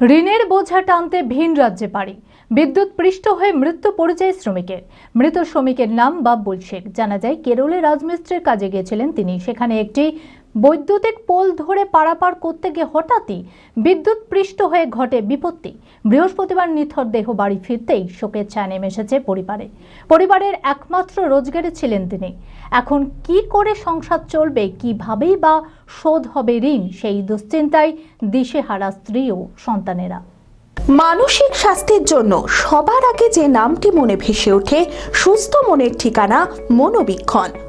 ঋণের বোঝা টানতে ভিন রাজ্যে পারি। বিদ্যুৎ পৃষ্ঠ হয়ে মৃত্যু পরিচয় শ্রমিকের মৃত শ্রমিকের নাম বাব্বুল শেখ। জানা যায়, কেরলে রাজমিস্ত্রির কাজে গিয়েছিলেন তিনি। সেখানে একটি বৈদ্যুতিক পোল ধরে পারাপার করতে গিয়ে হঠাৎই বিদ্যুৎ পৃষ্ঠ হয়ে ঘটে বিপত্তি। বৃহস্পতিবার নিথর দেহ বাড়ি ফিরতেই শোকের ছায়া নেমে এসেছে পরিবারে। পরিবারের একমাত্র রোজগারে ছিলেন তিনি। এখন কি করে সংসার চলবে, কিভাবেই বা শোধ হবে ঋণ, সেই দুশ্চিন্তায় দিশেহারা স্ত্রী ও সন্তানেরা। মানসিক স্বাস্থ্যের জন্য সবার আগে যে নামটি মনে ভেসে ওঠে, সুস্থ মনের ঠিকানা মনোবীক্ষণ।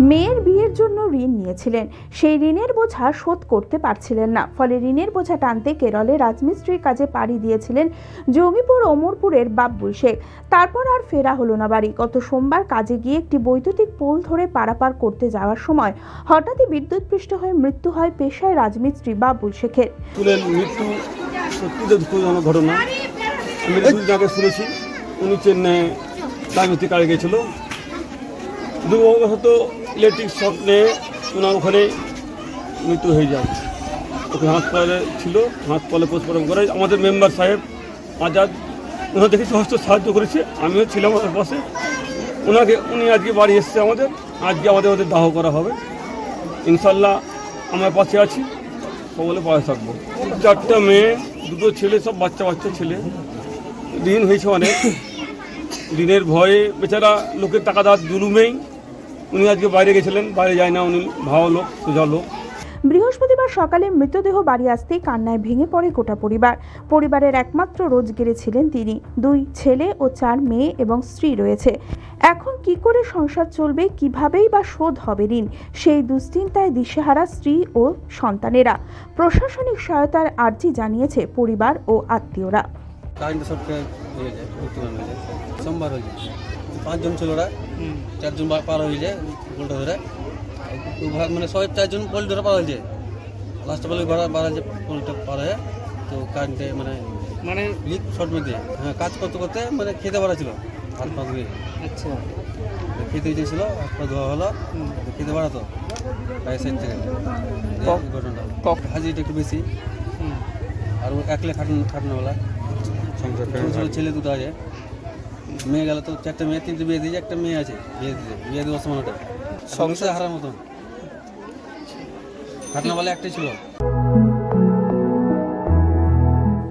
মেয়ের বিয়ের জন্য ঋণ নিয়েছিলেন। সেই ঋণের বোঝা শোধ করতে পারছিলেন না। ফলে ঋণের বোঝা টানতে কেরলে রাজমিস্ত্রির কাজে পাড়ি দিয়েছিলেন জঙ্গিপুর ওমরপুরের বাব্বুল শেখ। তারপর আর ফেরা হলো না বাড়ি। গত সোমবার কাজে গিয়ে একটি বৈদ্যুতিক পোল ধরে পারাপার করতে যাওয়ার সময় হঠাৎই বিদ্যুৎপৃষ্ট হয়ে মৃত্যু হয় পেশায় রাজমিস্ত্রি বাবুল শেখের। মৃত্যু ঘটনা। শুনেছি উনি চেন্নাই গেছিল দুর্ভাগ্যবশত ইলেকট্রিক শক নিয়ে ওনার ওখানে মৃত্যু হয়ে যায়। ওখানে হাসপাতালে ছিল, হাসপাতালে পোস্টমর্টম করে আমাদের মেম্বার সাহেব আজাদ, ওনার দেখে সমস্ত সাহায্য করেছে, আমিও ছিলাম ওনার পাশে। ওনাকে, উনি আজকে বাড়ি এসছে আমাদের, আজকে আমাদের ওদের দাহ করা হবে। ইনশাল্লাহ আমার পাশে আছি, সকলে পাশে থাকব। চারটা মেয়ে, দুটো ছেলে, সব বাচ্চা বাচ্চা ছেলে। ঋণ হয়েছে অনেক। ঋণের ভয়ে বেচারা লোকের টাকা দেওয়ার জুলুমেই উনি আজকে বাইরে গেছিলেন বাইরে যায় না উনি ভালো লোক সোজা লোক। বৃহস্পতিবার সকালে মৃতদেহ বাড়ি আসতেই কান্নায় ভেঙে পড়ে গোটা পরিবার। পরিবারের একমাত্র রোজগেরে ছিলেন তিনি। দুই ছেলে ও চার মেয়ে এবং স্ত্রী রয়েছে। এখন কি করে সংসার চলবে কিভাবেই বা শোধ হবে ঋণ? সেই দুশ্চিন্তায় দিশেহারা স্ত্রী ও সন্তানেরা। প্রশাসনিক সহায়তার আর্জি জানিয়েছে পরিবার ও আত্মীয়রা। সোমবার হয়ে যায় পাঁচজন ছিল ওরা। চারজন পার হয়ে যায় পোলটা ধরে মানে সবাই চারজন পোল ধরে পার হয়ে যায় লাস্টে বলে ঘোরা বার হয়েছে পোলটা পার হয়ে। তো কারেন্টে মানে মানে লিক শর্ট মেরে দিয়ে। হ্যাঁ কাজ করতে করতে মানে খেতে পারা ছিল। হাত পা ধুয়ে। আচ্ছা। খেতে গিয়েছিল হাত পা ধোয়া হলো। খেতে পারা তো। প্রায় সাইড থেকে। ঘটনাটা। হাজিটা একটু বেশি। আর ও একলে খাটানো খাটানোওয়ালা। ছোট ছোট ছেলে দুটো আছে। মেয়ে গেল তো চারটে মেয়ে তিনটে বিয়ে দিয়েছে একটা মেয়ে আছে বিয়ে দিতে বিয়ে দেওয়ার সময় ওটা। সংসার? হারার মতন। খাটনাওয়ালা একটাই ছিল।